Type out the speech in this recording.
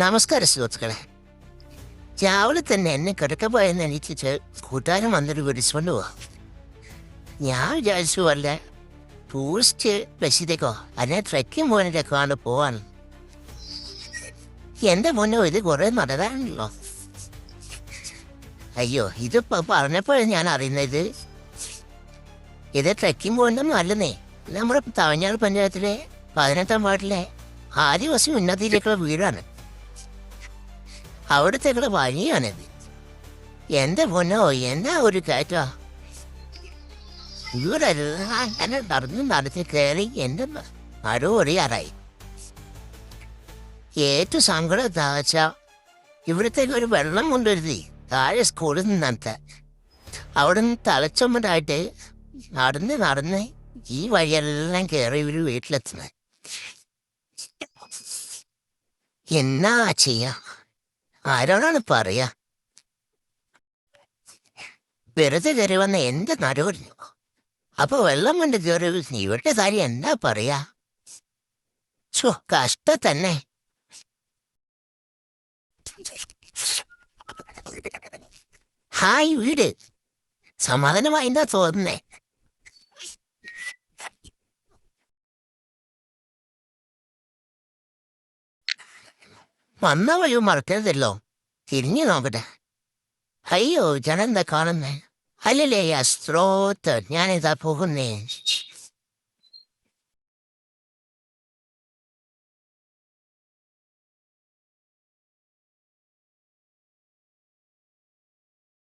നമസ്കാരം സുഹൃത്തുക്കളെ. രാവിലെ തന്നെ എന്നെ കിടക്ക പോയെന്ന് എനിക്ക് കൂട്ടുകാരൻ വന്നിട്ട് വിളിച്ചുകൊണ്ട് പോവാ ഞാൻ വിചാരിച്ചു വല്ല ടൂറിസ്റ്റ് ബസ്സിലേക്കോ അല്ലെ ട്രക്കിംഗ് പോയിന്റിലേക്കോ ആണ് പോവാൻ. എന്റെ മുന്നേ ഇത് കുറേ നടതാണല്ലോ അയ്യോ ഇതിപ്പോൾ പറഞ്ഞപ്പോഴാണ് ഞാൻ അറിയുന്നത്. ഇത് ട്രക്കിംഗ് പോകുന്നതും നല്ലതേ. നമ്മുടെ തമിഴ്നാട് പഞ്ചായത്തിലെ പതിനെട്ടാം വാർഡിലെ ആദിവാസി ഉന്നതിയിലേക്കുള്ള വീടാണ്. അവിടത്തേക്കുള്ള വഴിയാണിത് എന്റെ പൊന്നോ എന്നാ ഒരു കയറ്റോ? ഇവിടെ അങ്ങനെ നടന്ന് നടത്തി കയറി എന്റെ നടുവ് ഒടിയാറായി ഏറ്റവും സങ്കടം താച്ച ഇവിടത്തേക്ക് ഒരു വെള്ളം കൊണ്ടുവരുതി താഴെ സ്കൂളിൽ നിന്നത്തെ അവിടെ നിന്ന് തലച്ചൊമ്മനായിട്ട് നടന്ന് നടന്ന് ഈ വഴിയെല്ലാം കയറി ഒരു വീട്ടിലെത്തുന്നത് എന്നാ ചെയ്യാ? ആരോടാണ് പറയാ? വെറുതെ കയറി വന്ന എന്റെ നടുവറിഞ്ഞു അപ്പൊ വെള്ളം കൊണ്ട് കയറി ഇവരുടെ കാര്യം എന്താ പറയാ? ചോ കഷ്ട തന്നെ. ഹായ് വീട്. സമാധാനമായിന്നാ തോന്നുന്നേ? വന്ന വഴി മറക്കരുതല്ലോ. തിരിഞ്ഞു നോക്കട്ടെ അയ്യോ ജനെന്താ കാണുന്നേ? അല്ലല്ലേ ആ സ്ത്രോത്ത് ഞാനിതാ പോകുന്നേ.